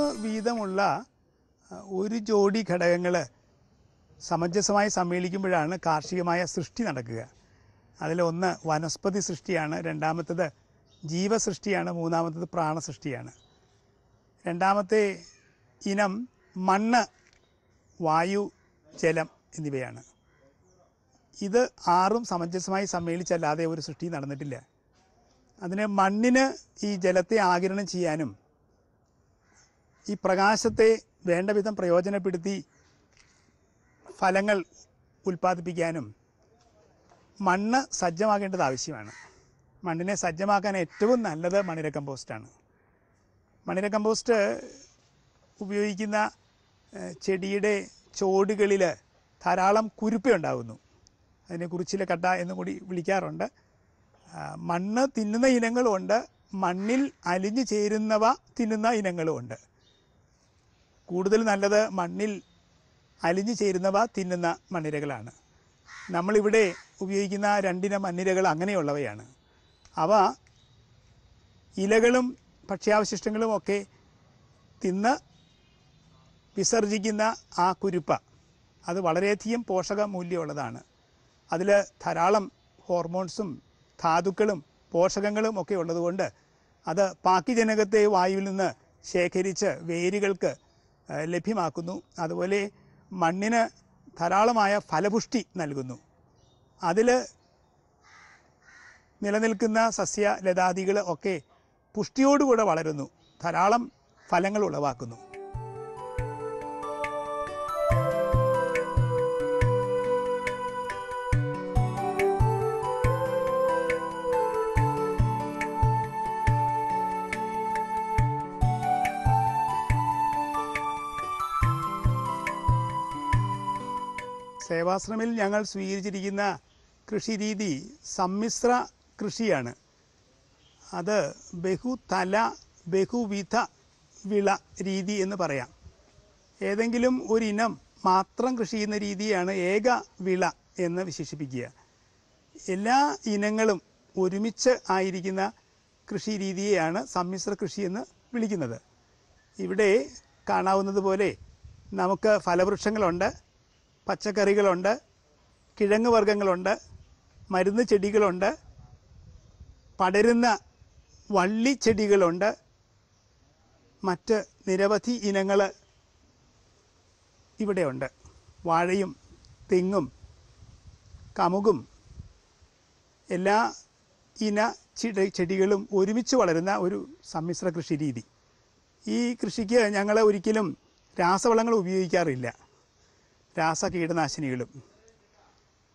വീതമുള്ള ഒരു ജോഡി ഘടകങ്ങൾ സമഞ്ജസമായി സമ്മേളിക്കുമ്പോഴാണ് കാർഷികമായ സൃഷ്ടി നടക്കുക. അതിലൊന്ന് വനസ്പതി സൃഷ്ടിയാണ് രണ്ടാമത്തത് ജീവസൃഷ്ടിയാണ് മൂന്നാമത്തത് പ്രാണസൃഷ്ടിയാണ്. രണ്ടാമത്തെ ഇനം മണ്ണ് വായു ജലം എന്നിവയാണ്. ഇത് ആറും സമഞ്ജസമായി സമ്മേളിച്ചല്ലാതെ ഒരു സൃഷ്ടി നടന്നിട്ടില്ല. അതിന് മണ്ണിന് ഈ ജലത്തെ ആകിരണം ചെയ്യാനും ഈ പ്രകാശത്തെ വേണ്ട വിധം പ്രയോജനപ്പെടുത്തി ഫലങ്ങൾ ഉൽപ്പാദിപ്പിക്കാനും മണ്ണ് സജ്ജമാകേണ്ടത് ആവശ്യമാണ്. മണ്ണിനെ സജ്ജമാക്കാൻ ഏറ്റവും നല്ലത് മണിര കമ്പോസ്റ്റാണ് മണിര കമ്പോസ്റ്റ് ഉപയോഗിക്കുന്ന ചെടിയുടെ ചോടുകളിൽ ധാരാളം കുരുപ്പ ഉണ്ടാകുന്നു അതിനെ കുറിച്ചിലെ കട്ട എന്ന് കൂടി വിളിക്കാറുണ്ട്. മണ്ണ് തിന്നുന്ന ഇനങ്ങളുമുണ്ട് മണ്ണിൽ അലിഞ്ഞു ചേരുന്നവ തിന്നുന്ന ഇനങ്ങളുമുണ്ട്. കൂടുതൽ നല്ലത് മണ്ണിൽ അലിഞ്ഞു ചേരുന്നവ തിന്നുന്ന മണ്ണിരകളാണ്. നമ്മളിവിടെ ഉപയോഗിക്കുന്ന രണ്ടിനം മണ്ണിരകൾ അങ്ങനെയുള്ളവയാണ്. അവ ഇലകളും ഭക്ഷ്യാവശിഷ്ടങ്ങളും ഒക്കെ തിന്ന് വിസർജിക്കുന്ന ആ കുരുപ്പ അത് വളരെയധികം പോഷക മൂല്യമുള്ളതാണ് അതിൽ ധാരാളം ഹോർമോൺസും ധാതുക്കളും പോഷകങ്ങളും ഒക്കെ ഉള്ളതുകൊണ്ട് അത് പാക്കിജനകത്തെ വായുവിൽ നിന്ന് ശേഖരിച്ച് വേരുകൾക്ക് ലഭ്യമാക്കുന്നു. അതുപോലെ മണ്ണിന് ധാരാളമായ ഫലപുഷ്ടി നൽകുന്നു. അതിൽ നിലനിൽക്കുന്ന സസ്യ ലതാദികൾ ഒക്കെ പുഷ്ടിയോടുകൂടെ വളരുന്നു. ധാരാളം ഫലങ്ങൾ ഉളവാക്കുന്നു. സേവാശ്രമിൽ ഞങ്ങൾ സ്വീകരിച്ചിരിക്കുന്ന കൃഷിരീതി സമ്മിശ്ര കൃഷിയാണ്. അത് ബഹുതല ബഹുവിധ വിള രീതി എന്ന് പറയാം. ഏതെങ്കിലും ഒരിനം മാത്രം കൃഷി ചെയ്യുന്ന രീതിയാണ് ഏക വിള എന്ന് വിശേഷിപ്പിക്കുക. എല്ലാ ഇനങ്ങളും ഒരുമിച്ച് ആയിരിക്കുന്ന കൃഷി രീതിയെയാണ് സമ്മിശ്ര കൃഷി എന്ന് വിളിക്കുന്നത്. ഇവിടെ കാണാവുന്നത് പോലെ നമുക്ക് ഫലവൃക്ഷങ്ങളുണ്ട്. പച്ചക്കറികളുണ്ട് കിഴങ്ങ് വർഗങ്ങളുണ്ട് മരുന്ന് ചെടികളുണ്ട് പടരുന്ന വള്ളി ചെടികളുണ്ട് മറ്റ് നിരവധി ഇനങ്ങൾ ഇവിടെയുണ്ട്. വാഴയും തെങ്ങും കമുകും എല്ലാ ഇന ചെടി ചെടികളും ഒരുമിച്ച് വളരുന്ന ഒരു സമ്മിശ്ര കൃഷി രീതി ഈ കൃഷിക്ക് ഞങ്ങൾ ഒരിക്കലും രാസവളങ്ങൾ ഉപയോഗിക്കാറില്ല. രാസ കീടനാശിനികളും.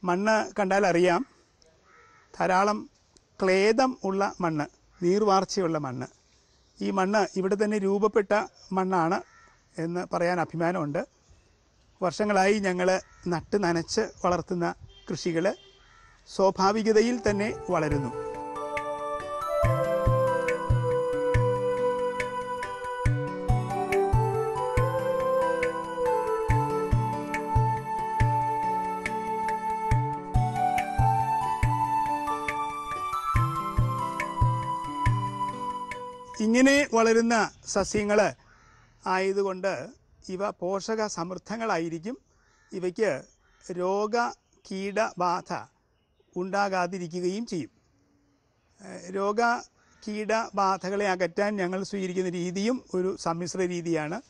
മണ്ണ് കണ്ടാൽ അറിയാം ധാരാളം ക്ലേദം ഉള്ള മണ്ണ് നീർവാർച്ചയുള്ള മണ്ണ്. ഈ മണ്ണ് ഇവിടെ തന്നെ രൂപപ്പെട്ട മണ്ണാണ് എന്ന് പറയാൻ അഭിമാനമുണ്ട്. വർഷങ്ങളായി ഞങ്ങൾ നട്ട് നനച്ച് വളർത്തുന്ന കൃഷികൾ സ്വാഭാവികതയിൽ തന്നെ വളരുന്നു. ഇങ്ങനെ വളരുന്ന സസ്യങ്ങൾ ആയതുകൊണ്ട് ഇവ പോഷക സമൃദ്ധങ്ങളായിരിക്കും ഇവയ്ക്ക് രോഗ കീടബാധ ഉണ്ടാകാതിരിക്കുകയും ചെയ്യും. രോഗ കീടബാധകളെ അകറ്റാൻ ഞങ്ങൾ സ്വീകരിക്കുന്ന രീതിയും ഒരു സമ്മിശ്ര രീതിയാണ്.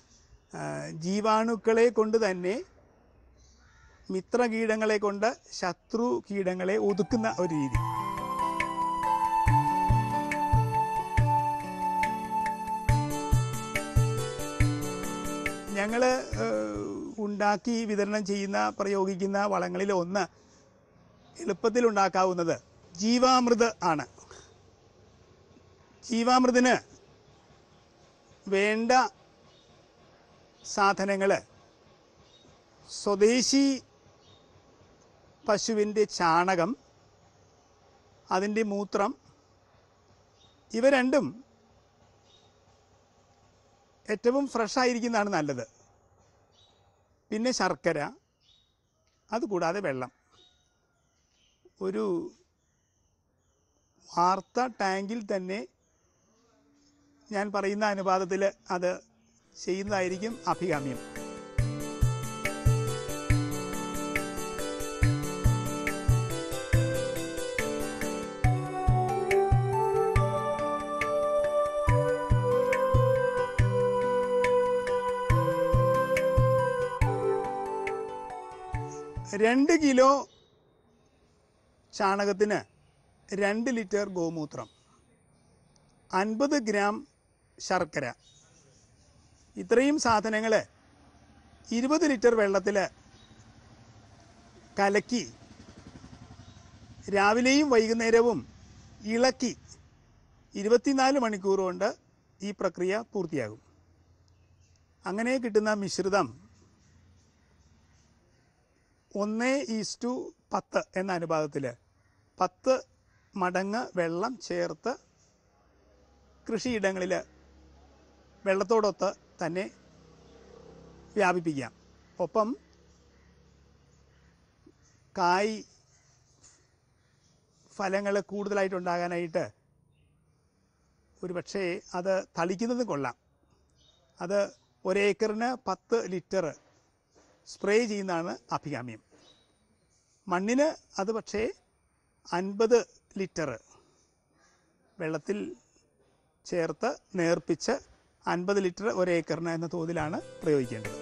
ജീവാണുക്കളെ കൊണ്ട് തന്നെ മിത്രകീടങ്ങളെ കൊണ്ട് ശത്രു കീടങ്ങളെ ഒതുക്കുന്ന ഒരു രീതി. ഞങ്ങൾ ഉണ്ടാക്കി വിതരണം ചെയ്യുന്ന പ്രയോഗിക്കുന്ന വളങ്ങളിൽ ഒന്ന് എളുപ്പത്തിൽ ഉണ്ടാക്കാവുന്നത് ജീവാമൃത് ആണ്. ജീവാമൃതിന് വേണ്ട സാധനങ്ങൾ സ്വദേശി പശുവിന്റെ ചാണകം അതിന്റെ മൂത്രം ഇവ രണ്ടും ഏറ്റവും ഫ്രഷ് ആയിരിക്കുന്നതാണ് നല്ലത്. പിന്നെ ശർക്കര അതുകൂടാതെ വെള്ളം. ഒരു വാർത്ത ടാങ്കിൽ തന്നെ ഞാൻ പറയുന്ന അനുപാതത്തിൽ അത് ചെയ്യുന്നതായിരിക്കും അഭികാമ്യം. രണ്ട് കിലോ ചാണകത്തിന് രണ്ട് ലിറ്റർ ഗോമൂത്രം. അൻപത് ഗ്രാം ശർക്കര. ഇത്രയും സാധനങ്ങൾ ഇരുപത് ലിറ്റർ വെള്ളത്തിൽ കലക്കി രാവിലെയും വൈകുന്നേരവും ഇളക്കി ഇരുപത്തിനാല് മണിക്കൂർ കൊണ്ട് ഈ പ്രക്രിയ പൂർത്തിയാകും. അങ്ങനെ കിട്ടുന്ന മിശ്രിതം ഒന്ന് ഈസ്റ്റു പത്ത് എന്ന അനുപാതത്തിൽ പത്ത് മടങ്ങ് വെള്ളം ചേർത്ത് കൃഷിയിടങ്ങളിൽ വെള്ളത്തോടൊത്ത് തന്നെ വ്യാപിപ്പിക്കാം. ഒപ്പം കായ് ഫലങ്ങൾ കൂടുതലായിട്ടുണ്ടാകാനായിട്ട് ഒരു പക്ഷേ അത് തളിക്കുന്നതും കൊള്ളാം. അത് ഒരേക്കറിന് പത്ത് ലിറ്റർ സ്പ്രേ ചെയ്യുന്നതാണ് അഭികാമ്യം. മണ്ണിന് അത് പക്ഷേ അൻപത് ലിറ്റർ വെള്ളത്തിൽ ചേർത്ത് നേർപ്പിച്ച് അൻപത് ലിറ്റർ ഒരേക്കറിന് എന്ന തോതിലാണ് പ്രയോഗിക്കേണ്ടത്.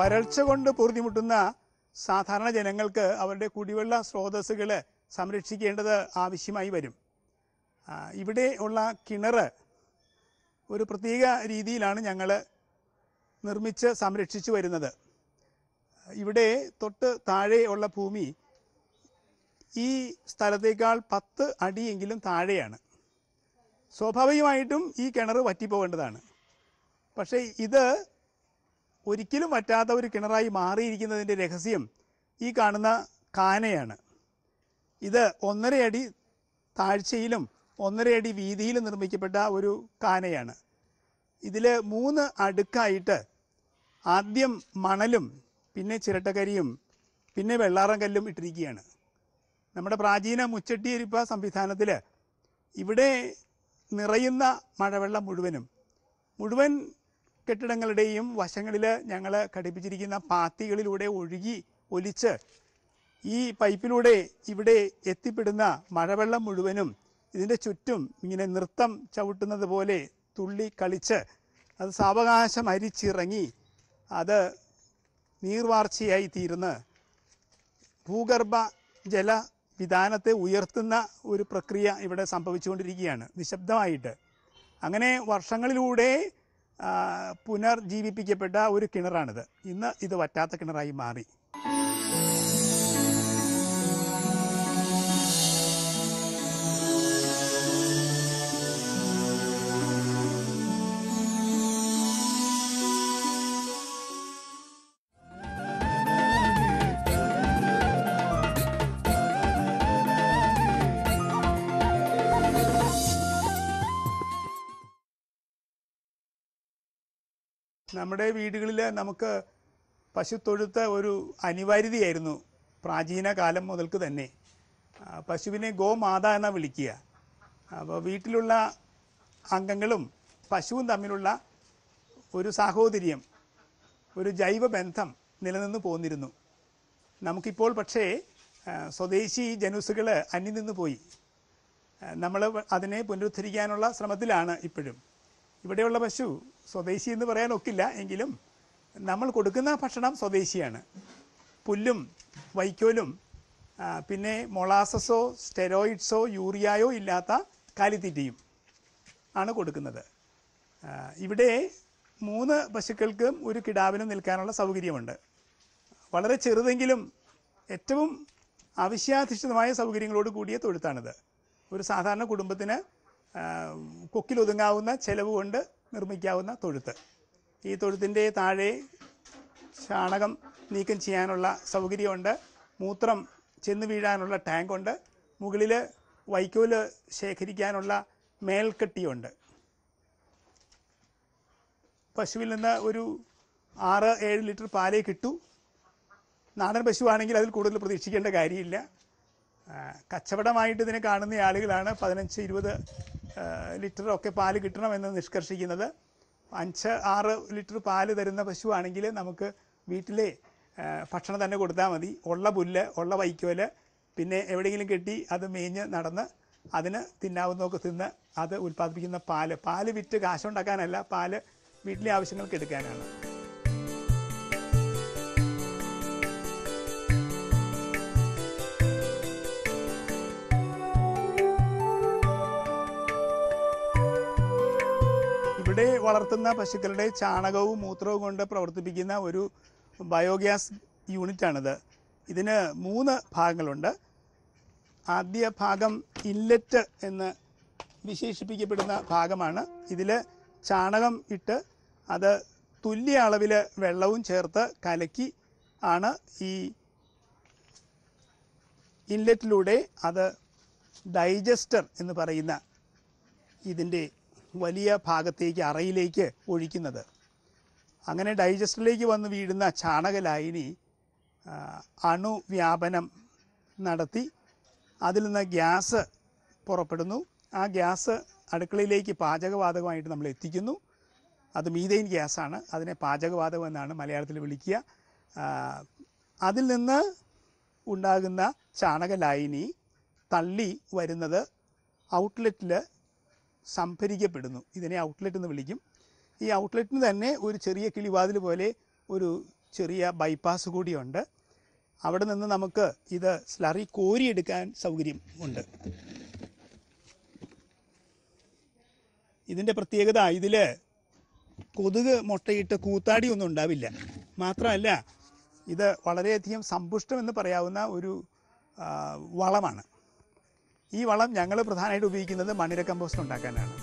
വരൾച്ച കൊണ്ട് പൊറുതിമുട്ടുന്ന സാധാരണ ജനങ്ങൾക്ക് അവരുടെ കുടിവെള്ള സ്രോതസ്സുകൾ സംരക്ഷിക്കേണ്ടത് ആവശ്യമായി വരും. ഇവിടെ ഉള്ള കിണർ ഒരു പ്രത്യേക രീതിയിലാണ് ഞങ്ങൾ നിർമ്മിച്ച് സംരക്ഷിച്ചു വരുന്നത്. ഇവിടെ തൊട്ട് താഴെ ഉള്ള ഭൂമി ഈ സ്ഥലത്തേക്കാൾ പത്ത് അടിയെങ്കിലും താഴെയാണ്. സ്വാഭാവികമായിട്ടും ഈ കിണർ വറ്റിപ്പോവേണ്ടതാണ് പക്ഷേ ഇത് ഒരിക്കലും വറ്റാത്ത ഒരു കിണറായി മാറിയിരിക്കുന്നതിന്റെ രഹസ്യം ഈ കാണുന്ന കാനയാണ്. ഇത് ഒന്നര അടി താഴ്ചയിലും ഒന്നര അടി വീതിയിലും നിർമ്മിക്കപ്പെട്ട ഒരു കാനയാണ്. ഇതിൽ മൂന്ന് അടുക്കായിട്ട് ആദ്യം മണലും പിന്നെ ചിരട്ടക്കരിയും പിന്നെ വെള്ളാറം കല്ലും ഇട്ടിരിക്കുകയാണ്. നമ്മുടെ പ്രാചീന മുച്ചട്ടിയരിപ്പ സംവിധാനത്തിൽ ഇവിടെ നിറയുന്ന മഴവെള്ളം മുഴുവനും മുഴുവൻ കെട്ടിടങ്ങളുടെയും വശങ്ങളിൽ ഞങ്ങൾ ഘടിപ്പിച്ചിരിക്കുന്ന പാത്തികളിലൂടെ ഒഴുകി ഒലിച്ച് ഈ പൈപ്പിലൂടെ ഇവിടെ എത്തിപ്പെടുന്ന മഴവെള്ളം മുഴുവനും ഇതിന്റെ ചുറ്റും ഇങ്ങനെ നൃത്തം ചവിട്ടുന്നത് പോലെ തുള്ളി കളിച്ച് അത് സാവകാശം അരിച്ചിറങ്ങി അത് നീർവാർച്ചയായി തീരുന്ന് ഭൂഗർഭ ജല വിധാനത്തെ ഉയർത്തുന്ന ഒരു പ്രക്രിയ ഇവിടെ സംഭവിച്ചുകൊണ്ടിരിക്കുകയാണ് നിശബ്ദമായിട്ട്. അങ്ങനെ വർഷങ്ങളിലൂടെ പുനർജീവിപ്പിക്കപ്പെട്ട ഒരു കിണറാണിത്. ഇന്ന് ഇത് വറ്റാത്ത കിണറായി മാറി. നമ്മുടെ വീടുകളിൽ നമുക്ക് പശുത്തൊഴുത്ത് ഒരു അനിവാര്യതയായിരുന്നു പ്രാചീന കാലം മുതൽക്ക് തന്നെ. പശുവിനെ ഗോമാത എന്നാണ് വിളിക്കുക. അപ്പോൾ വീട്ടിലുള്ള അംഗങ്ങളും പശുവും തമ്മിലുള്ള ഒരു സാഹോദര്യം ഒരു ജൈവ ബന്ധം നിലനിന്ന് പോന്നിരുന്നു. നമുക്കിപ്പോൾ പക്ഷേ സ്വദേശി ജനുസുകൾ അന്യം നിന്ന് പോയി. നമ്മൾ അതിനെ പുനരുദ്ധരിക്കാനുള്ള ശ്രമത്തിലാണ് ഇപ്പോഴും. ഇവിടെയുള്ള പശു സ്വദേശി എന്ന് പറയാൻ ഒക്കില്ല. എങ്കിലും നമ്മൾ കൊടുക്കുന്ന ഭക്ഷണം സ്വദേശിയാണ്. പുല്ലും വൈക്കോലും പിന്നെ മൊളാസസോ സ്റ്റെറോയിഡ്സോ യൂറിയായോ ഇല്ലാത്ത കാലിത്തീറ്റയും ആണ് കൊടുക്കുന്നത്. ഇവിടെ മൂന്ന് പശുക്കൾക്കും ഒരു കിടാവിനും നിൽക്കാനുള്ള സൗകര്യമുണ്ട്. വളരെ ചെറുതെങ്കിലും ഏറ്റവും ആവശ്യാധിഷ്ഠിതമായ സൗകര്യങ്ങളോട് കൂടിയ തൊഴുത്താണിത്. ഒരു സാധാരണ കുടുംബത്തിന് കൊക്കിലൊതുങ്ങാവുന്ന ചെലവ് കൊണ്ട് നിർമ്മിക്കാവുന്ന തൊഴുത്ത്. ഈ തൊഴുത്തിന്റെ താഴെ ചാണകം നീക്കം ചെയ്യാനുള്ള സൗകര്യമുണ്ട്. മൂത്രം ചെന്ന് വീഴാനുള്ള ടാങ്കുണ്ട്. മുകളിൽ വൈക്കോൽ ശേഖരിക്കാനുള്ള മേൽക്കെട്ടിയുണ്ട്. പശുവിൽ നിന്ന് ഒരു ആറ് ഏഴ് ലിറ്റർ പാലേ കിട്ടൂ. നാടൻ പശുവാണെങ്കിൽ അതിൽ കൂടുതൽ പ്രതീക്ഷിക്കേണ്ട കാര്യമില്ല. കച്ചവടമായിട്ട് ഇതിനെ കാണുന്ന ആളുകളാണ് പതിനഞ്ച് ഇരുപത് ലിറ്റർ ഒക്കെ പാൽ കിട്ടണമെന്ന് നിഷ്കർഷിക്കുന്നത്. അഞ്ച് ആറ് ലിറ്റർ പാൽ തരുന്ന പശുവാണെങ്കിൽ നമുക്ക് വീട്ടിലെ ഭക്ഷണം തന്നെ കൊടുത്താൽ മതി. ഉള്ള പുല്ല് ഉള്ള വൈക്കോൽ പിന്നെ എവിടെയെങ്കിലും കെട്ടി അത് മേഞ്ഞ് നടന്ന് അതിന് തിന്നാവുന്നതൊക്കെ തിന്ന് അത് ഉൽപ്പാദിപ്പിക്കുന്ന പാൽ. പാൽ വിറ്റ് കാശുണ്ടാക്കാനല്ല പാൽ വീട്ടിലെ ആവശ്യങ്ങൾക്ക് എടുക്കാനാണ്. വളർത്തുന്ന പശുക്കളുടെ ചാണകവും മൂത്രവും കൊണ്ട് പ്രവർത്തിപ്പിക്കുന്ന ഒരു ബയോഗ്യാസ് യൂണിറ്റാണിത്. ഇതിന് മൂന്ന് ഭാഗങ്ങളുണ്ട്. ആദ്യ ഭാഗം ഇല്ലറ്റ് എന്ന് വിശേഷിപ്പിക്കപ്പെടുന്ന ഭാഗമാണ്. ഇതിൽ ചാണകം ഇട്ട് അത് തുല്യ അളവിൽ വെള്ളവും ചേർത്ത് കലക്കി ആണ് ഈ ഇൻലെറ്റിലൂടെ അത് ഡൈജസ്റ്റർ എന്ന് പറയുന്ന ഇതിന്റെ വലിയ ഭാഗത്തേക്ക് അറയിലേക്ക് ഒഴിക്കുന്നത്. അങ്ങനെ ഡൈജസ്റ്ററിലേക്ക് വന്ന് വീഴുന്ന ചാണകലായിനി അണുവ്യാപനം നടത്തി അതിൽ നിന്ന് ഗ്യാസ് പുറപ്പെടുന്നു. ആ ഗ്യാസ് അടുക്കളയിലേക്ക് പാചകവാതകമായിട്ട് നമ്മൾ എത്തിക്കുന്നു. അത് മീതെയിൻ ഗ്യാസാണ്. അതിനെ പാചകവാതകം എന്നാണ് മലയാളത്തിൽ വിളിക്കുക. അതിൽ നിന്ന് ഉണ്ടാകുന്ന ചാണകലായിനി തള്ളി വരുന്നത് ഔട്ട്ലെറ്റിൽ സംഭരിക്കപ്പെടുന്നു. ഇതിനെ ഔട്ട്ലെറ്റ് എന്ന് വിളിക്കും. ഈ ഔട്ട്ലെറ്റിന് തന്നെ ഒരു ചെറിയ കിളിവാതിൽ പോലെ ഒരു ചെറിയ ബൈപ്പാസ് കൂടിയുണ്ട്. അവിടെ നിന്ന് നമുക്ക് ഇത് സ്ലറി കോരിയെടുക്കാൻ സൗകര്യം ഉണ്ട്. ഇതിന്റെ പ്രത്യേകത ഇതിൽ കൊതുക് മുട്ടയിട്ട് കൂത്താടി ഒന്നും ഉണ്ടാവില്ല. മാത്രമല്ല ഇത് വളരെയധികം സമ്പുഷ്ടമെന്ന് പറയാവുന്ന ഒരു വളമാണ്. ഈ വളം ഞങ്ങൾ പ്രധാനമായിട്ട് ഉപയോഗിക്കുന്നത് മണ്ണിര കമ്പോസ്റ്റ് ഉണ്ടാക്കാനാണ്.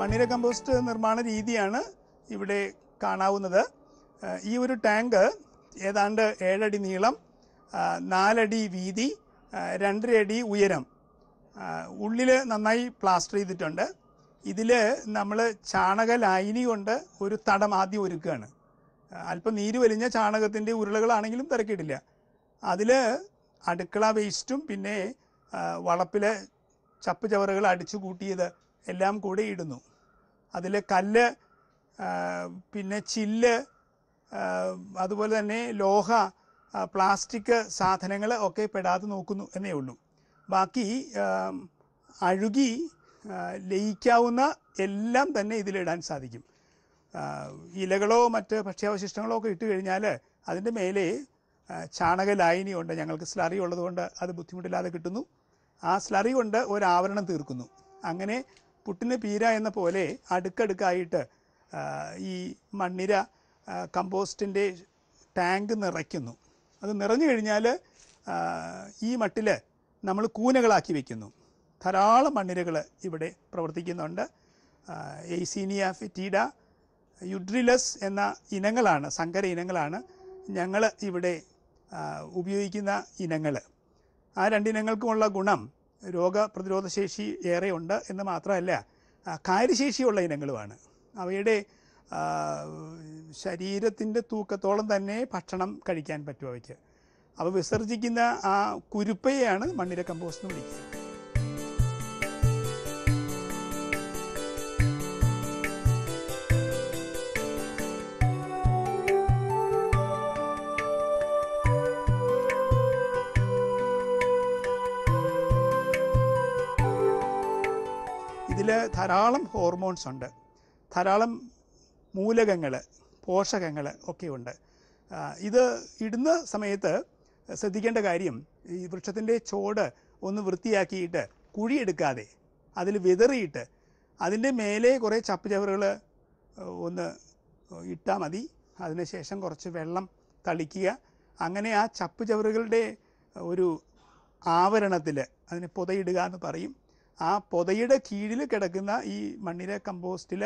മണ്ണിര കമ്പോസ്റ്റ് നിർമ്മാണ രീതിയാണ് ഇവിടെ കാണാവുന്നത്. ഈ ഒരു ടാങ്ക് ഏതാണ്ട് ഏഴടി നീളം നാലടി വീതി രണ്ടര അടി ഉയരം. ഉള്ളിൽ നന്നായി പ്ലാസ്റ്റർ ചെയ്തിട്ടുണ്ട്. ഇതിൽ നമ്മൾ ചാണക ലൈനി കൊണ്ട് ഒരു തടം ആദ്യം ഒരുക്കുകയാണ് അല്പം നീര് വലിഞ്ഞ ചാണകത്തിന്റെ ഉരുളകളാണെങ്കിലും തിരക്കിയിട്ടില്ല. അതിൽ അടുക്കള വേസ്റ്റും പിന്നെ വളപ്പിലെ ചപ്പ് ചവറുകൾ അടിച്ചു കൂട്ടിയത് എല്ലാം കൂടെ ഇടുന്നു. അതിൽ കല്ല് പിന്നെ ചില്ല് അതുപോലെ തന്നെ ലോഹ പ്ലാസ്റ്റിക് സാധനങ്ങൾ ഒക്കെ പെടാതെ നോക്കുന്നു എന്നേ ഉള്ളൂ. ബാക്കി അഴുകി ലയിക്കാവുന്ന എല്ലാം തന്നെ ഇതിലിടാൻ സാധിക്കും. ഇലകളോ മറ്റ് ഭക്ഷ്യാവശിഷ്ടങ്ങളോ ഒക്കെ ഇട്ട് കഴിഞ്ഞാൽ അതിന്റെ മേലെ ചാണക ലായനി ഉണ്ട് ഞങ്ങൾക്ക് സ്ലറി ഉള്ളതുകൊണ്ട് അത് ബുദ്ധിമുട്ടില്ലാതെ കിട്ടുന്നു. ആ സ്ലറി കൊണ്ട് ഒരാവരണം തീർക്കുന്നു. അങ്ങനെ പുട്ടിന് പീര എന്ന പോലെ അടുക്കടുക്കായിട്ട് ഈ മണ്ണിര കമ്പോസ്റ്റിന്റെ ടാങ്ക് നിറയ്ക്കുന്നു. അത് നിറഞ്ഞു കഴിഞ്ഞാൽ ഈ മട്ടിൽ നമ്മൾ കൂനകളാക്കി വെക്കുന്നു. ധാരാളം മണ്ണിരകൾ ഇവിടെ പ്രവർത്തിക്കുന്നുണ്ട്. എയ്സീനിയ ഫിറ്റീഡ യുഡ്രിലസ് എന്ന ഇനങ്ങളാണ് സങ്കര ഇനങ്ങളാണ് ഞങ്ങൾ ഇവിടെ ഉപയോഗിക്കുന്ന ഇനങ്ങൾ ആ രണ്ടിനങ്ങൾക്കുമുള്ള ഗുണം രോഗപ്രതിരോധശേഷി ഏറെയുണ്ട് എന്ന് മാത്രമല്ല കാര്യശേഷിയുള്ള ഇനങ്ങളുമാണ്. അവയുടെ ശരീരത്തിന്റെ തൂക്കത്തോളം തന്നെ ഭക്ഷണം കഴിക്കാൻ പറ്റും അവയ്ക്ക്. അവ വിസർജിക്കുന്ന ആ കുരുപ്പയെയാണ് മണ്ണിര കമ്പോസ്റ്റ് എന്ന് വിളിക്കുന്നത്. ധാരാളം ഹോർമോൺസ് ഉണ്ട്. ധാരാളം മൂലകങ്ങൾ പോഷകങ്ങൾ ഒക്കെയുണ്ട്. ഇത് ഇടുന്ന സമയത്ത് ശ്രദ്ധിക്കേണ്ട കാര്യം ഈ വൃക്ഷത്തിന്റെ ചോട് ഒന്ന് വൃത്തിയാക്കിയിട്ട് കുഴിയെടുക്കാതെ അതിൽ വിതറിയിട്ട് അതിന്റെ മേലെ കുറേ ചപ്പ് ചവറുകൾ ഒന്ന് ഇട്ടാൽ മതി. അതിനുശേഷം കുറച്ച് വെള്ളം തളിക്കുക. അങ്ങനെ ആ ചപ്പ് ചവറുകളുടെ ഒരു ആവരണത്തിൽ അതിന് പുതയിടുക എന്ന് പറയും. ആ പുതയുടെ കീഴിൽ കിടക്കുന്ന ഈ മണ്ണിര കമ്പോസ്റ്റിൽ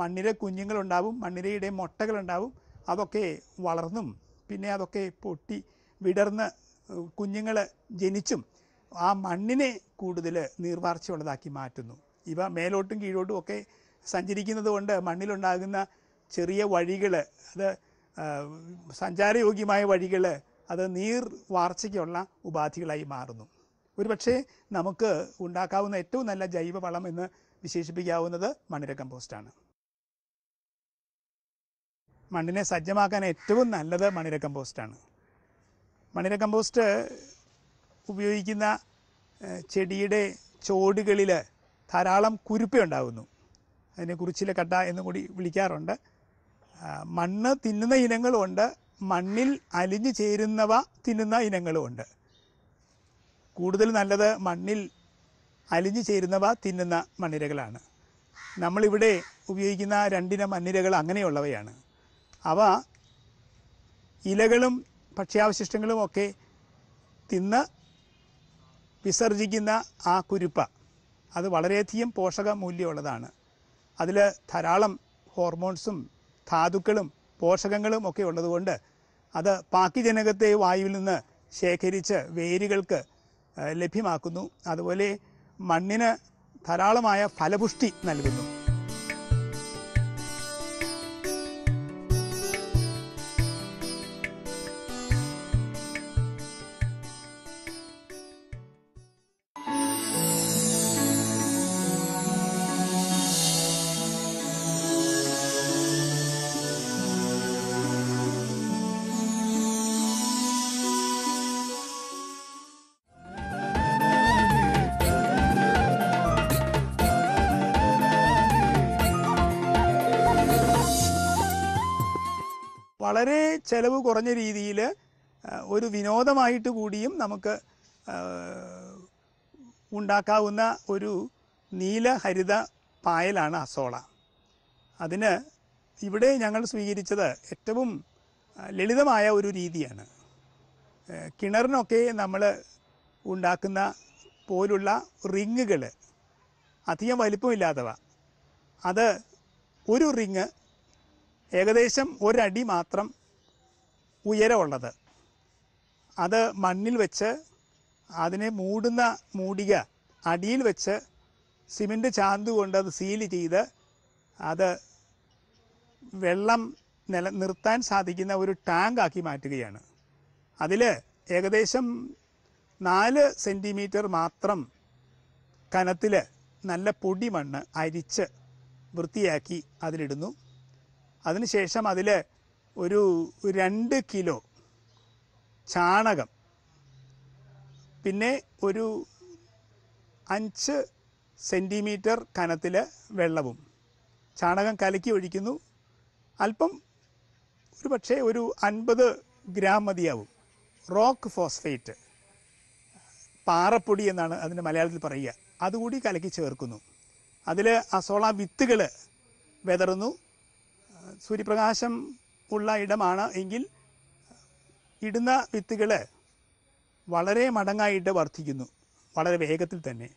മണ്ണിര കുഞ്ഞുങ്ങളുണ്ടാവും മണ്ണിരയുടെ മുട്ടകളുണ്ടാവും അതൊക്കെ വളർന്നും പിന്നെ അതൊക്കെ പൊട്ടി വിടർന്ന് കുഞ്ഞുങ്ങൾ ജനിച്ചും ആ മണ്ണിനെ കൂടുതൽ നീർവാർച്ചയുള്ളതാക്കി മാറ്റുന്നു. ഇവ മേലോട്ടും കീഴോട്ടും ഒക്കെ സഞ്ചരിക്കുന്നത് കൊണ്ട് മണ്ണിലുണ്ടാകുന്ന ചെറിയ വഴികൾ അത് സഞ്ചാരയോഗ്യമായ വഴികൾ അത് നീർ വാർച്ചയ്ക്കുള്ള ഉപാധികളായി മാറുന്നു. ഒരുപക്ഷെ നമുക്ക് ഉണ്ടാക്കാവുന്ന ഏറ്റവും നല്ല ജൈവവളം എന്ന് വിശേഷിപ്പിക്കാവുന്നത് മണ്ണിര കമ്പോസ്റ്റാണ്. മണ്ണിനെ സജ്ജമാക്കാൻ ഏറ്റവും നല്ലത് മണ്ണിര കമ്പോസ്റ്റാണ് മണ്ണിര കമ്പോസ്റ്റ് ഉപയോഗിക്കുന്ന ചെടിയുടെ ചോടുകളിൽ ധാരാളം കുരുപ്പ ഉണ്ടാകുന്നു അതിനെ കുറിച്ചിലെ കട്ട എന്നും കൂടി വിളിക്കാറുണ്ട്. മണ്ണ് തിന്നുന്ന ഇനങ്ങളുമുണ്ട് മണ്ണിൽ അലിഞ്ഞു ചേരുന്നവ തിന്നുന്ന ഇനങ്ങളുമുണ്ട്. കൂടുതൽ നല്ലത് മണ്ണിൽ അലിഞ്ഞു ചേരുന്നവ തിന്നുന്ന മണ്ണിരകളാണ്. നമ്മളിവിടെ ഉപയോഗിക്കുന്ന രണ്ടിനം മണ്ണിരകൾ അങ്ങനെയുള്ളവയാണ്. അവ ഇലകളും ഭക്ഷ്യാവശിഷ്ടങ്ങളും ഒക്കെ തിന്ന് വിസർജിക്കുന്ന ആ കുരുപ്പ. അത് വളരെയധികം പോഷക മൂല്യമുള്ളതാണ് അതിൽ ധാരാളം ഹോർമോൺസും ധാതുക്കളും പോഷകങ്ങളും ഒക്കെ ഉള്ളതുകൊണ്ട് അത് പാക്കിജനകത്തെ വായുവിൽ നിന്ന് ശേഖരിച്ച് വേരുകൾക്ക് ലഭ്യമാക്കുന്നു. അതുപോലെ മണ്ണിന് ധാരാളമായ ഫലപുഷ്ടി നൽകുന്നു. ചെലവ് കുറഞ്ഞ രീതിയിൽ ഒരു വിനോദമായിട്ട് കൂടിയും നമുക്ക് ഉണ്ടാക്കാവുന്ന ഒരു നീലഹരിത പായലാണ് അസോള. അതിന് ഇവിടെ ഞങ്ങൾ സ്വീകരിച്ചത് ഏറ്റവും ലളിതമായ ഒരു രീതിയാണ്. കിണറിനൊക്കെ നമ്മൾ ഉണ്ടാക്കുന്ന പോലുള്ള റിങ്ങുകൾ അധികം വലിപ്പമില്ലാത്തവ. അത് ഒരു റിങ് ഏകദേശം ഒരടി മാത്രം ഉയരമുള്ളത്. അത് മണ്ണിൽ വെച്ച് അതിനെ മൂടുന്ന മൂടിക അടിയിൽ വെച്ച് സിമന്റ് ചാന്ത് കൊണ്ട് അത് സീൽ ചെയ്ത് അത് വെള്ളം നില നിർത്താൻ സാധിക്കുന്ന ഒരു ടാങ്ക് ആക്കി മാറ്റുകയാണ്. അതിൽ ഏകദേശം നാല് സെന്റിമീറ്റർ മാത്രം കനത്തിൽ നല്ല പൊടി മണ്ണ് അരിച്ച് വൃത്തിയാക്കി അതിലിടുന്നു. അതിനുശേഷം അതിൽ ഒരു രണ്ട് കിലോ ചാണകം. പിന്നെ ഒരു അഞ്ച് സെന്റിമീറ്റർ കനത്തിൽ വെള്ളവും. ചാണകം കലക്കി ഒഴിക്കുന്നു. അല്പം ഒരു പക്ഷേ ഒരു അൻപത് ഗ്രാം മതിയാവും. Rock phosphate. പാറപ്പൊടി എന്നാണ് അതിന്റെ മലയാളത്തിൽ പറയുക. അതുകൂടി കലക്കി ചേർക്കുന്നു. അതിൽ അസോള വിത്തുകൾ വിതറുന്നു. സൂര്യപ്രകാശം ഉള്ള ഇടമാണ് എങ്കിൽ ഇടുന്ന വിത്തുകൾ വളരെ മടങ്ങായിട്ട് വർദ്ധിക്കുന്നു. വളരെ വേഗത്തിൽ തന്നെ.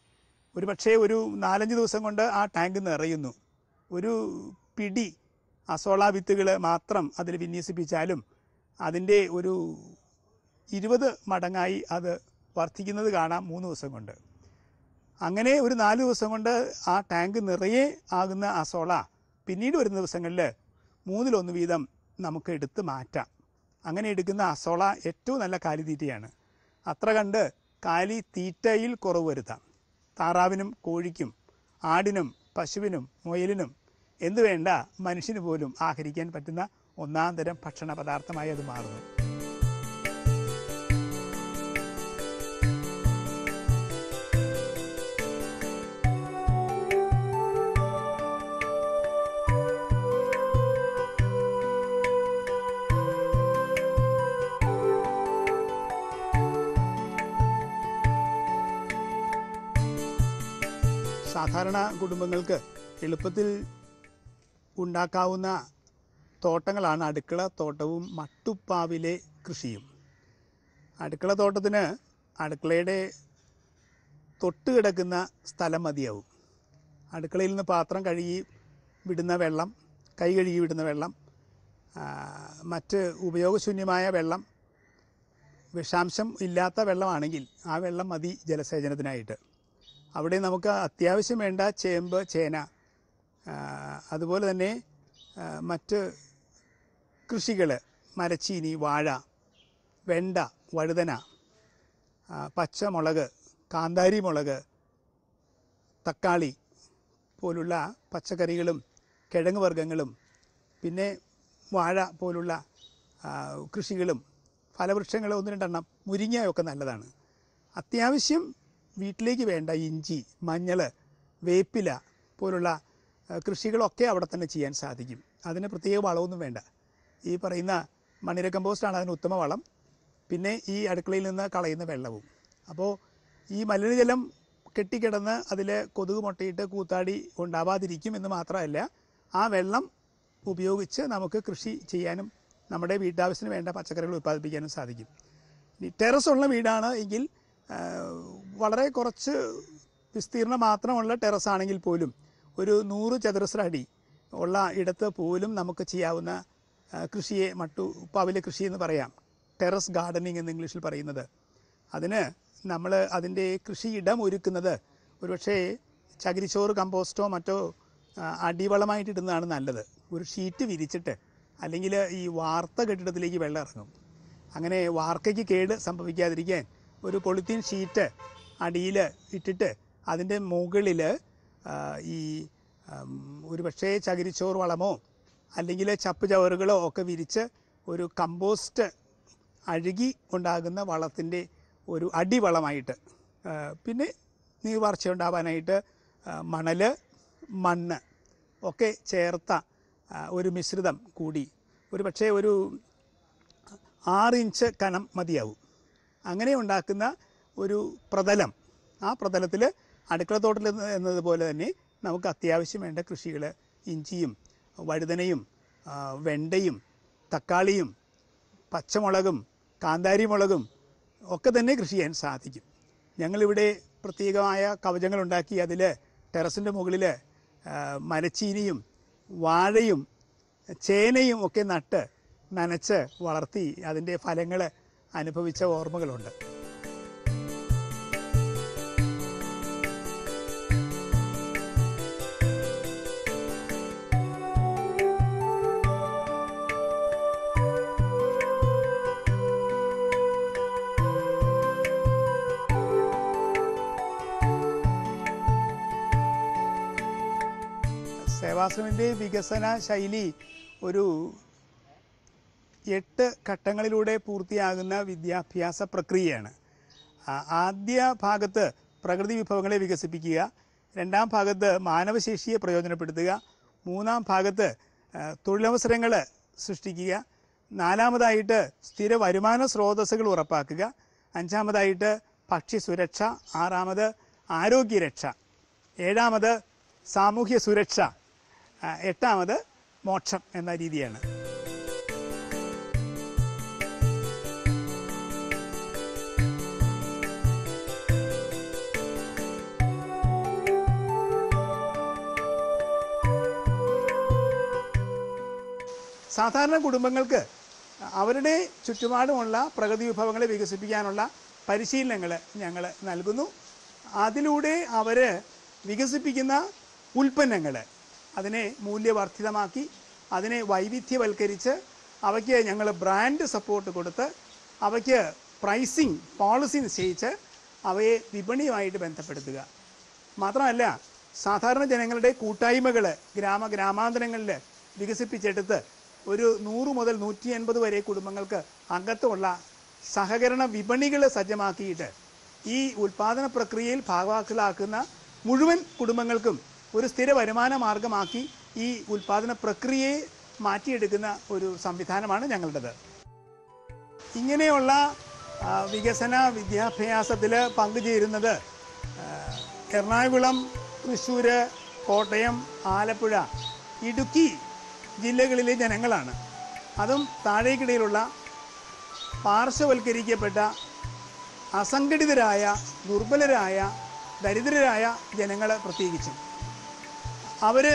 ഒരു പക്ഷേ ഒരു നാലഞ്ച് ദിവസം കൊണ്ട് ആ ടാങ്ക് നിറയുന്നു. ഒരു പിടി അസോള വിത്തുകൾ മാത്രം അതിൽ വിന്യസിപ്പിച്ചാലും അതിന്റെ ഒരു ഇരുപത് മടങ്ങായി അത് വർദ്ധിക്കുന്നത് കാണാം മൂന്ന് ദിവസം കൊണ്ട്. അങ്ങനെ ഒരു നാല് ദിവസം കൊണ്ട് ആ ടാങ്ക് നിറയെ ആകുന്ന അസോള പിന്നീട് വരുന്ന ദിവസങ്ങളിൽ മൂന്നിലൊന്ന് വീതം നമുക്ക് എടുത്ത് മാറ്റാം. അങ്ങനെ എടുക്കുന്ന അസോള ഏറ്റവും നല്ല കാലിത്തീറ്റയാണ് അത്ര കണ്ട് കാലി തീറ്റയിൽ കുറവ് വരുത്താം. താറാവിനും കോഴിക്കും ആടിനും പശുവിനും മുയലിനും എന്തുവേണ്ട മനുഷ്യന് പോലും ആഹരിക്കാൻ പറ്റുന്ന ഒന്നാം തരം ഭക്ഷണ പദാർത്ഥമായി അത് മാറുന്നു. സാധാരണ കുടുംബങ്ങൾക്ക് എളുപ്പത്തിൽ ഉണ്ടാക്കാവുന്ന തോട്ടങ്ങളാണ് അടുക്കള തോട്ടവും മട്ടുപ്പാവിലെ കൃഷിയും. അടുക്കള തോട്ടത്തിന് അടുക്കളയുടെ തൊട്ട് കിടക്കുന്ന സ്ഥലം മതിയാവും. അടുക്കളയിൽ നിന്ന് പാത്രം കഴുകി വിടുന്ന വെള്ളം കൈ കഴുകി വിടുന്ന വെള്ളം മറ്റ് ഉപയോഗശൂന്യമായ വെള്ളം വിഷാംശം ഇല്ലാത്ത വെള്ളമാണെങ്കിൽ ആ വെള്ളം മതി ജലസേചനത്തിനായിട്ട്. അവിടെ നമുക്ക് അത്യാവശ്യം വേണ്ട ചേമ്പ് ചേന അതുപോലെ തന്നെ മറ്റ് കൃഷികൾ മരച്ചീനി വാഴ വെണ്ട വഴുതന പച്ചമുളക് കാന്താരി മുളക് തക്കാളി പോലുള്ള പച്ചക്കറികളും കിഴങ്ങ് വർഗങ്ങളും പിന്നെ വാഴ പോലുള്ള കൃഷികളും ഫലവൃക്ഷങ്ങൾ ഒന്ന് രണ്ടെണ്ണം മുരിങ്ങയൊക്കെ നല്ലതാണ്. അത്യാവശ്യം വീട്ടിലേക്ക് വേണ്ട ഇഞ്ചി മഞ്ഞൾ വേപ്പില പോലുള്ള കൃഷികളൊക്കെ അവിടെ തന്നെ ചെയ്യാൻ സാധിക്കും. അതിന് പ്രത്യേക വളമൊന്നും വേണ്ട. ഈ പറയുന്ന മണ്ണിര കമ്പോസ്റ്റാണ് അതിന് ഉത്തമ വളം. പിന്നെ ഈ അടുക്കളയിൽ നിന്ന് കളയുന്ന വെള്ളവും. അപ്പോൾ ഈ മലിനജലം കെട്ടിക്കിടന്ന് അതിൽ കൊതുക് മുട്ടയിട്ട് കൂത്താടി ഉണ്ടാവാതിരിക്കും എന്ന് മാത്രമല്ല ആ വെള്ളം ഉപയോഗിച്ച് നമുക്ക് കൃഷി ചെയ്യാനും നമ്മുടെ വീട്ടാവശ്യത്തിന് വേണ്ട പച്ചക്കറികൾ ഉൽപ്പാദിപ്പിക്കാനും സാധിക്കും. ടെറസ് ഉള്ള വീടാണ് എങ്കിൽ വളരെ കുറച്ച് വിസ്തീർണം മാത്രമുള്ള ടെറസ് ആണെങ്കിൽ പോലും ഒരു നൂറ് ചതുരശ്ര അടി ഉള്ള ഇടത്ത് പോലും നമുക്ക് ചെയ്യാവുന്ന കൃഷിയെ മട്ടു പവില കൃഷി എന്ന് പറയാം. ടെറസ് ഗാർഡനിങ് എന്ന് ഇംഗ്ലീഷിൽ പറയുന്നത്. അതിന് നമ്മൾ അതിന്റെ കൃഷിയിടം ഒരുക്കുന്നത് ഒരുപക്ഷേ ചകിരിച്ചോറ് കമ്പോസ്റ്റോ മറ്റോ അടിവളമായിട്ട് ഇടുന്നതാണ് നല്ലത്. ഒരു ഷീറ്റ് വിരിച്ചിട്ട് അല്ലെങ്കിൽ ഈ വാർത്ത കെട്ടിടത്തിലേക്ക് വെള്ളം ഇറങ്ങും. അങ്ങനെ വാർക്കയ്ക്ക് കേട് സംഭവിക്കാതിരിക്കാൻ ഒരു പൊളിത്തീൻ ഷീറ്റ് അടിയിൽ ഇട്ടിട്ട് അതിന്റെ മുകളിൽ ഈ ഒരു പക്ഷേ ചകിരിച്ചോറ് വളമോ അല്ലെങ്കിൽ ചപ്പ് ചവറുകളോ ഒക്കെ വിരിച്ച് ഒരു കമ്പോസ്റ്റ് അഴുകി ഉണ്ടാകുന്ന വളത്തിന്റെ ഒരു അടിവളമായിട്ട് പിന്നെ നീർവാർച്ച ഉണ്ടാവാനായിട്ട് മണൽ മണ്ണ് ഒക്കെ ചേർത്ത ഒരു മിശ്രിതം കൂടി. ഒരു പക്ഷേ ഒരു ആറിഞ്ച് കനം മതിയാവും. അങ്ങനെ ഉണ്ടാക്കുന്ന ഒരു പ്രതലം. ആ പ്രതലത്തിൽ അടുക്കളത്തോട്ടിൽ എന്നതുപോലെ തന്നെ നമുക്ക് അത്യാവശ്യം വേണ്ട കൃഷികൾ ഇഞ്ചിയും വഴുതനയും വെണ്ടയും തക്കാളിയും പച്ചമുളകും കാന്താരി മുളകും ഒക്കെ തന്നെ കൃഷി ചെയ്യാൻ സാധിക്കും. ഞങ്ങളിവിടെ പ്രത്യേകമായ കവചങ്ങൾ ഉണ്ടാക്കി അതിൽ ടെറസിന്റെ മുകളിൽ മരച്ചീനിയും വാഴയും ചേനയും ഒക്കെ നട്ട് നനച്ച് വളർത്തി അതിന്റെ ഫലങ്ങൾ അനുഭവിച്ച ഓർമ്മകളുണ്ട്. സേവാശ്രമിന്റെ വികസന ശൈലി ഒരു എട്ട് ഘട്ടങ്ങളിലൂടെ പൂർത്തിയാകുന്ന വിദ്യാഭ്യാസ പ്രക്രിയയാണ്. ആദ്യ ഭാഗത്ത് പ്രകൃതി വിഭവങ്ങളെ വികസിപ്പിക്കുക രണ്ടാം ഭാഗത്ത് മാനവശേഷിയെ പ്രയോജനപ്പെടുത്തുക മൂന്നാം ഭാഗത്ത് തൊഴിലവസരങ്ങൾ സൃഷ്ടിക്കുക നാലാമതായിട്ട് സ്ഥിര വരുമാന സ്രോതസ്സുകൾ ഉറപ്പാക്കുക അഞ്ചാമതായിട്ട് ഭക്ഷ്യ സുരക്ഷ ആറാമത് ആരോഗ്യരക്ഷ ഏഴാമത് സാമൂഹ്യ സുരക്ഷ എട്ടാമത് മോക്ഷം എന്ന രീതിയാണ്. സാധാരണ കുടുംബങ്ങൾക്ക് അവരുടെ ചുറ്റുപാടുമുള്ള പ്രകൃതി വിഭവങ്ങളെ വികസിപ്പിക്കാനുള്ള പരിശീലനങ്ങൾ ഞങ്ങൾ നൽകുന്നു. അതിലൂടെ അവർ വികസിപ്പിക്കുന്ന ഉൽപ്പന്നങ്ങൾ അതിനെ മൂല്യവർദ്ധിതമാക്കി അതിനെ വൈവിധ്യവൽക്കരിച്ച് അവയ്ക്ക് ഞങ്ങൾ ബ്രാൻഡ് സപ്പോർട്ട് കൊടുത്ത് അവയ്ക്ക് പ്രൈസിങ് പോളിസി നിശ്ചയിച്ച് അവയെ വിപണിയുമായിട്ട് ബന്ധപ്പെടുത്തുക. മാത്രമല്ല സാധാരണ ജനങ്ങളുടെ കൂട്ടായ്മകൾ ഗ്രാമ ഗ്രാമാന്തരങ്ങളിൽ വികസിപ്പിച്ചെടുത്ത് ഒരു നൂറ് മുതൽ നൂറ്റി എൺപത് വരെ കുടുംബങ്ങൾക്ക് അംഗത്വമുള്ള സഹകരണ വിപണികൾ സജ്ജമാക്കിയിട്ട് ഈ ഉൽപാദന പ്രക്രിയയിൽ ഭാഗവാക്കളാക്കുന്ന മുഴുവൻ കുടുംബങ്ങൾക്കും ഒരു സ്ഥിര വരുമാന മാർഗമാക്കി ഈ ഉൽപാദന പ്രക്രിയയെ മാറ്റിയെടുക്കുന്ന ഒരു സംവിധാനമാണ് ഞങ്ങളുടേത്. ഇങ്ങനെയുള്ള വികസന വിദ്യാഭ്യാസത്തിൽ പങ്കുചേരുന്നത് എറണാകുളം തൃശ്ശൂർ കോട്ടയം ആലപ്പുഴ ഇടുക്കി ജില്ലകളിലെ ജനങ്ങളാണ്. അതും താഴേക്കിടയിലുള്ള പാർശ്വവൽക്കരിക്കപ്പെട്ട അസംഘടിതരായ ദുർബലരായ ദരിദ്രരായ ജനങ്ങൾ പ്രത്യേകിച്ചും. അവർ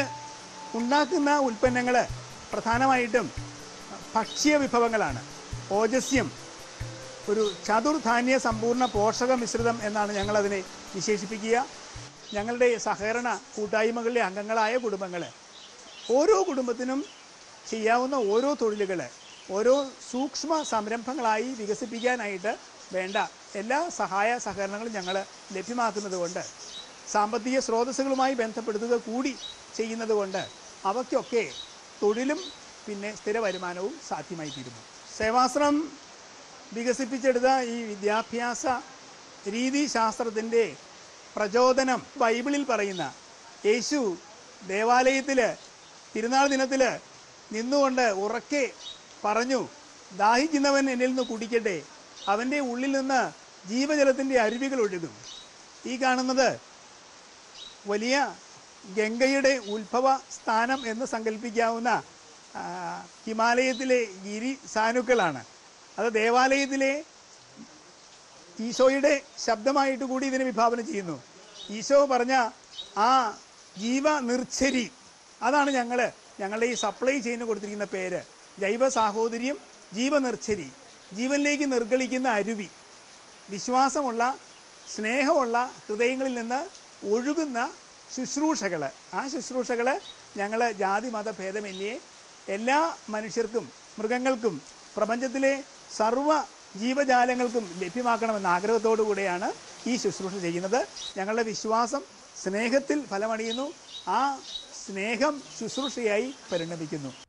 ഉണ്ടാക്കുന്ന ഉൽപ്പന്നങ്ങൾ പ്രധാനമായിട്ടും ഭക്ഷ്യ വിഭവങ്ങളാണ്. ഓജസ്യം ഒരു ചതുർധാന്യ സമ്പൂർണ പോഷക മിശ്രിതം എന്നാണ് ഞങ്ങളതിനെ വിശേഷിപ്പിക്കുക. ഞങ്ങളുടെ സഹകരണ കൂട്ടായ്മകളിലെ അംഗങ്ങളായ കുടുംബങ്ങൾ ഓരോ കുടുംബത്തിനും ചെയ്യാവുന്ന ഓരോ തൊഴിലുകൾ ഓരോ സൂക്ഷ്മ സംരംഭങ്ങളായി വികസിപ്പിക്കാനായിട്ട് വേണ്ട എല്ലാ സഹായ സഹകരണങ്ങളും ഞങ്ങൾ ലഭ്യമാക്കുന്നത് കൊണ്ട് സാമ്പത്തിക സ്രോതസ്സുകളുമായി ബന്ധപ്പെടുത്തുക കൂടി ചെയ്യുന്നത് കൊണ്ട് അവയ്ക്കൊക്കെ തൊഴിലും പിന്നെ സ്ഥിര വരുമാനവും സാധ്യമായി തീരുന്നു സേവാശ്രം വികസിപ്പിച്ചെടുത്ത ഈ വിദ്യാഭ്യാസ രീതിശാസ്ത്രത്തിന്റെ പ്രചോദനം ബൈബിളിൽ പറയുന്ന യേശു ദേവാലയത്തിൽ തിരുനാൾ ദിനത്തിൽ നിന്നുകൊണ്ട് ഉറക്കെ പറഞ്ഞു ദാഹിക്കുന്നവൻ എന്നിൽ നിന്ന് കുടിക്കട്ടെ. അവന്റെ ഉള്ളിൽ നിന്ന് ജീവജലത്തിന്റെ അരുവികൾ ഒഴുകും. ഈ കാണുന്നത് വലിയ ഗംഗയുടെ ഉത്ഭവ സ്ഥാനം എന്ന് സങ്കല്പിക്കാവുന്ന ഹിമാലയത്തിലെ ഗിരി സാനുക്കളാണ്. അത് ദേവാലയത്തിലെ ഈശോയുടെ ശബ്ദമായിട്ട് കൂടി ഇതിനെ വിഭാവനം ചെയ്യുന്നു. ഈശോ പറഞ്ഞ ആ ജീവ നിർച്ചരി അതാണ് ഞങ്ങൾ ഞങ്ങളുടെ ഈ സപ്ലൈ ചെയ്യുന്ന കൊടുത്തിരിക്കുന്ന പേര് ജൈവ സാഹോദര്യം ജീവനിർച്ചരി ജീവനിലേക്ക് നിർഗളിക്കുന്ന അരുവി വിശ്വാസമുള്ള സ്നേഹമുള്ള ഹൃദയങ്ങളിൽ നിന്ന് ഒഴുകുന്ന ശുശ്രൂഷകൾ ആ ശുശ്രൂഷകൾ ഞങ്ങൾ ജാതി മത ഭേദമന്യേ എല്ലാ മനുഷ്യർക്കും മൃഗങ്ങൾക്കും പ്രപഞ്ചത്തിലെ സർവ ജീവജാലങ്ങൾക്കും ലഭ്യമാക്കണമെന്ന ആഗ്രഹത്തോടു കൂടെയാണ് ഈ ശുശ്രൂഷ ചെയ്യുന്നത്. ഞങ്ങളുടെ വിശ്വാസം സ്നേഹത്തിൽ ഫലമണിയുന്നു. ആ സ്നേഹം ശുശ്രൂഷയായി പരിണമിക്കുന്നു.